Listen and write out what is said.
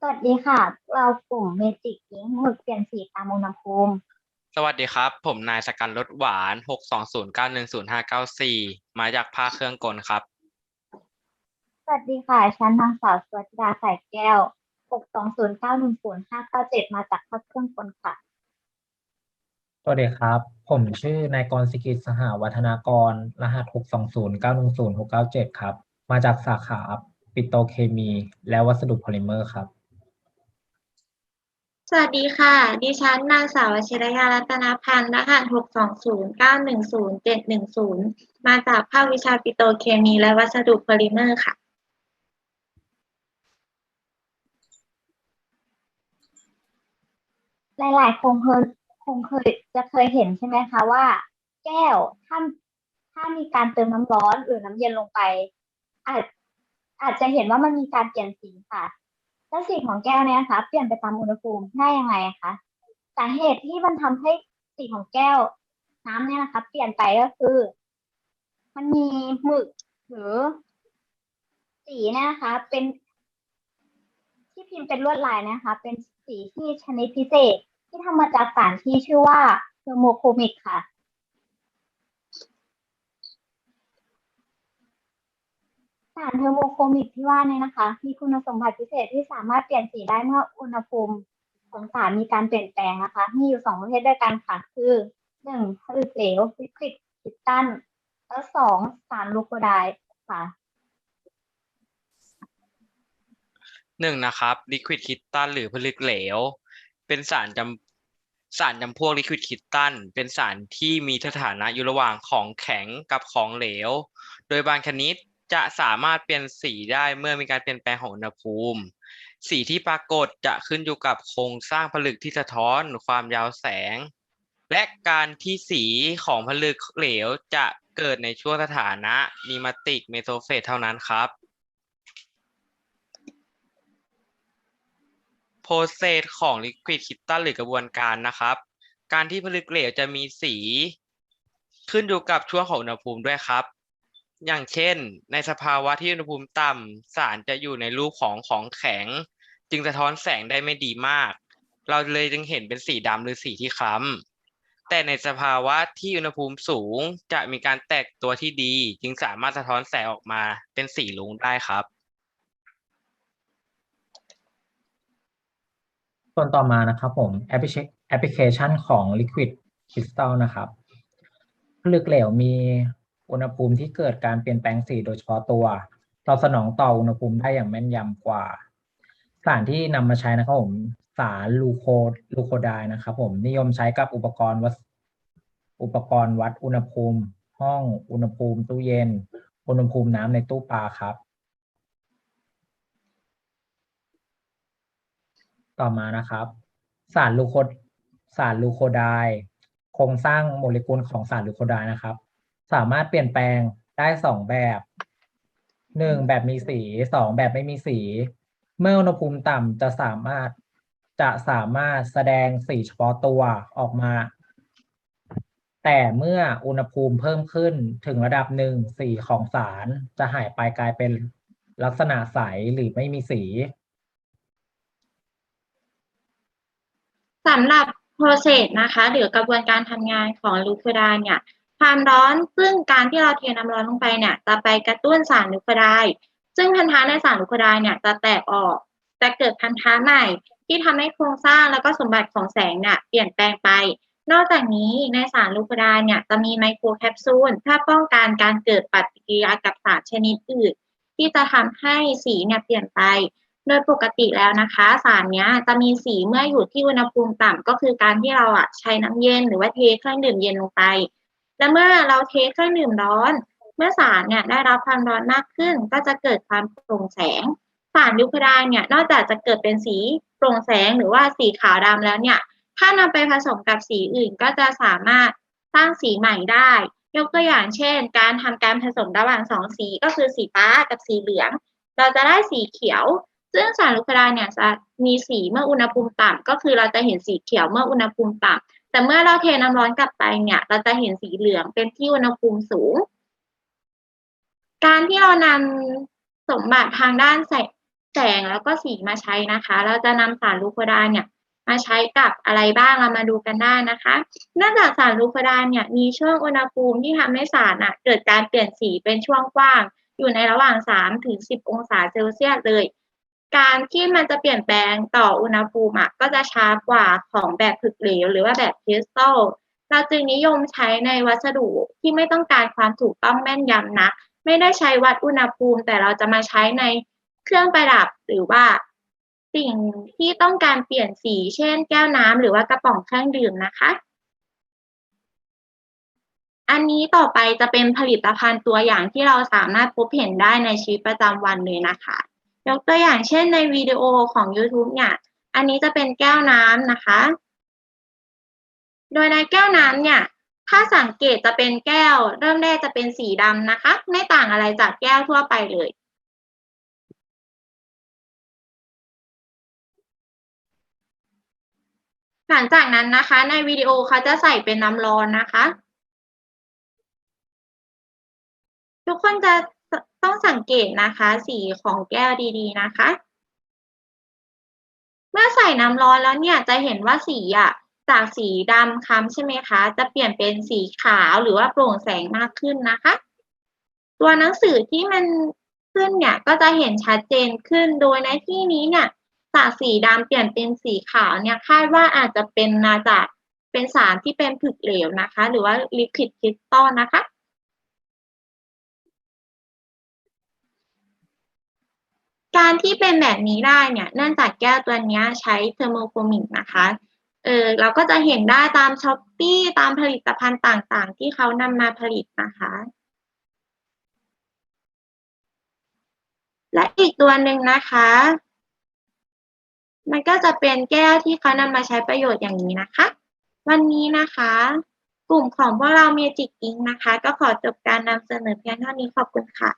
สวัสดีค่ะ เรากลุ่มเมจิกอิงหมึกเปลี่ยนสีตามอุณหภูมิ สวัสดีครับ ผมนายสกันรถหวานหกสองศูนย์เก้าหนึ่งศูนย์ห้าเก้าสี่มาจากภาคเครื่องกลครับ สวัสดีค่ะฉันนางสาวสวัสดาสายแก้ว 620900597 มาจากภาคเครื่องกลค่ะ สวัสดีครับ ผมชื่อนายกรศิกิจสหวัฒนากร รหัส 620910697 ครับ มาจากสาขาปิโตรเคมี และวัสดุโพลิเมอร์ครับ สวัสดีค่ะ ดิฉันนางสาววชิรยารัตนพันธ์รหัส620910710 มาจากภาควิชาปิโตรเคมีและวัสดุโพลิเมอร์ค่ะ หลายๆคงเคยคงเคยจะเคยเห็นใช่ไหมคะว่า แก้วถ้าถ้ามีการเติมน้ำร้อนหรือน้ำเย็นลงไป อาจอาจจะเห็นว่ามันมีการเปลี่ยนสีค่ะ แล้วสีของแก้วเนี่ยนะคะเปลี่ยนไปตามอุณหภูมิได้ยังไงคะสาเหตุที่มันทำให้สีของแก้วน้ำเนี่ยนะคะเปลี่ยนไปก็คือ มันมีหมึกหรือ สีเนี่ยนะคะ เป็น ที่พิมพ์เป็นลวดลายนะคะ เป็นสีที่ชนิดพิเศษ ที่ทำมาจากสารที่ชื่อว่าเทอร์โมโคมิกค่ะ สารเทอร์โมโคมิกที่ว่าเนี่ยนะคะ มีคุณสมบัติพิเศษที่สามารถเปลี่ยนสีได้เมื่ออุณหภูมิของสารมีการเปลี่ยนแปลงนะคะ มีอยู่สองประเภทด้วยกันค่ะ คือหนึ่งผลึกเหลวลิควิดคริสตัลแล้วสองสารลูโคไดด์ค่ะหนึ่งนะครับลิควิดคริสตัลหรือผลึกเหลว เป็นสารจำสารจำพวกลิควิดคริสตัลเป็นสารที่มีสถานะอยู่ระหว่างของแข็งกับของเหลว โดยบางชนิด จะสามารถเปลี่ยนสีได้เมื่อมีการเปลี่ยนแปลงของอุณหภูมิ สีที่ปรากฏจะขึ้นอยู่กับโครงสร้างผลึกที่สะท้อนความยาวแสง และการที่สีของผลึกเหลวจะเกิดในช่วงสถานะนิมาติกเมโทเฟสเท่านั้นครับโปรเซสของลิควิดคริสตัลหรือกระบวนการนะครับ การที่ผลึกเหลวจะมีสี ขึ้นอยู่กับช่วงของอุณหภูมิด้วยครับ อย่างเช่น ในสภาวะที่อุณหภูมิต่ำสารจะอยู่ในรูปของของแข็ง จึงสะท้อนแสงได้ไม่ดีมาก เราเลยจึงเห็นเป็นสีดำหรือสีที่คล้ำแต่ในสภาวะที่อุณหภูมิสูงจะมีการแตกตัวที่ดี จึงสามารถสะท้อนแสงออกมาเป็นสีรุ้งได้ครับ ส่วนต่อมานะครับผมแอปพลิเคแอปพลิเคชันของ Liquid Crystal นะครับผลึกเหลวมี อุณหภูมิที่เกิดการเปลี่ยนแปลงสีโดยเฉพาะตัวตอบสนองต่ออุณหภูมิได้อย่างแม่นยำกว่า สารที่นำมาใช้นะครับผมสารลูโคลูโคไดน์นะครับผมนิยมใช้กับอุปกรณ์วัดอุปกรณ์วัดอุณหภูมิ ห้องอุณหภูมิตู้เย็น อุณหภูมิน้ำในตู้ปลาครับ ต่อมานะครับ สารลูโคสารลูโคไดโครงสร้างโมเลกุลของสารลูโคไดนะครับ สามารถเปลี่ยนแปลงได้สองแบบหนึ่งแบบมีสีสองแบบไม่มีสี เมื่ออุณหภูมิต่ำจะสามารถจะสามารถแสดงสีเฉพาะตัวออกมา แต่เมื่ออุณหภูมิเพิ่มขึ้นถึงระดับหนึ่งสีของสารจะหายไปกลายเป็นลักษณะใสหรือไม่มีสีสำหรับ process นะคะ หรือกระบวนการทำงานของลูคไดน์เนี่ย ความร้อนซึ่งการที่เราเทน้ำร้อนลงไปเนี่ย จะไปกระตุ้นสารลูโคไดซึ่งพันธะในสารลูโคไดเนี่ยจะแตกออกจะเกิดพันธะใหม่ ที่ทำให้โครงสร้างแล้วก็สมบัติของแสงเนี่ยเปลี่ยนแปลงไป นอกจากนี้ในสารลูโคไดเนี่ยจะมีไมโครแคปซูลเพื่อป้องกันการเกิดปฏิกิริยากับสารชนิดอื่น ที่จะทำให้สีเนี่ยเปลี่ยนไป โดยปกติแล้วนะคะ สารเนี้ยจะมีสีเมื่ออยู่ที่อุณหภูมิต่ำก็คือการที่เราอะใช้น้ำเย็นหรือว่าเทเครื่องดื่มเย็นลงไป และเมื่อเราเทเครื่องดื่มร้อน เมื่อสารเนี่ยได้รับความร้อนมากขึ้น ก็จะเกิดความโปร่งแสง สารยูคไดเนี่ยนอกจากจะเกิดเป็นสีโปร่งแสงหรือว่าสีขาวดำแล้วเนี่ย ถ้านำไปผสมกับสีอื่นก็จะสามารถสร้างสีใหม่ได้ ยกตัวอย่างเช่น การทำการผสมระหว่างสองสีก็คือสีฟ้ากับสีเหลือง เราจะได้สีเขียว ซึ่งสารลูโคไดเนี่ยจะมีสีเมื่ออุณหภูมิต่ำก็คือเราจะเห็นสีเขียวเมื่ออุณหภูมิต่ำ แต่เมื่อเราเทน้ำร้อนกลับไปเนี่ย เราจะเห็นสีเหลืองเป็นที่อุณหภูมิสูง การที่เรานำสมบัติทางด้านแสงแล้วก็สีมาใช้นะคะ เราจะนำสารลูโคดาเนี่ยมาใช้กับอะไรบ้างเรามาดูกันได้นะคะเนื่องจากสารลูโคดาเนี่ยมีช่วงอุณหภูมิที่ทำให้สารอะเกิดการเปลี่ยนสีเป็นช่วงกว้าง อยู่ในระหว่าง3ถึง10 องศาเซลเซียสเลย การที่มันจะเปลี่ยนแปลงต่ออุณหภูมิก็จะช้ากว่าของแบบผึกเหลว หรือว่าแบบคริสตัลเราจึงนิยมใช้ในวัสดุที่ไม่ต้องการความถูกต้องแม่นยำนักไม่ได้ใช้วัดอุณหภูมิ แต่เราจะมาใช้ในเครื่องประดับหรือว่าสิ่งที่ต้องการเปลี่ยนสี เช่น แก้วน้ำหรือว่ากระป๋องเครื่องดื่มนะคะ อันนี้ต่อไปจะเป็นผลิตภัณฑ์ตัวอย่างที่เราสามารถพบเห็นได้ในชีวิตประจำวันเลยนะคะ ยกตัวอย่างเช่นในวิดีโอของ YouTube เนี่ย อันนี้จะเป็นแก้วน้ำนะคะ โดยในแก้วน้ำเนี่ย ถ้าสังเกตจะเป็นแก้ว เริ่มแรกจะเป็นสีดำนะคะ ไม่ต่างอะไรจากแก้วทั่วไปเลย หลังจากนั้นนะคะ ในวิดีโอเขาจะใส่เป็นน้ำร้อนนะคะ ทุกคนจะ ต้องสังเกตนะคะ สีของแก้วดีๆนะคะ เมื่อใส่น้ำร้อนแล้วเนี่ยจะเห็นว่าสีอะจากสีดำคล้ำใช่ไหมคะ จะเปลี่ยนเป็นสีขาวหรือว่าโปร่งแสงมากขึ้นนะคะ ตัวหนังสือที่มันขึ้นเนี่ยก็จะเห็นชัดเจนขึ้นโดยในที่นี้เนี่ยจากสีดำเปลี่ยนเป็นสีขาวเนี่ยคาดว่าอาจจะเป็นมาจากเป็นสารที่เป็นผึกเหลวนะคะ หรือว่าลิควิดคริสตัลนะคะ การที่เป็นแบบนี้ได้เนี่ยเนื่องจากแก้วตัวนี้ใช้เทอร์โมโฟมิกนะคะเออเราก็จะเห็นได้ตามช้อปปี้ตามผลิตภัณฑ์ต่างๆ ที่เขานำมาผลิตนะคะ และอีกตัวหนึ่งนะคะ มันก็จะเป็นแก้วที่เขานำมาใช้ประโยชน์อย่างนี้นะคะ วันนี้นะคะ กลุ่มของพวกเรา Magic Ink นะคะ ก็ขอจบการนำเสนอเพียงเท่านี้ขอบคุณค่ะ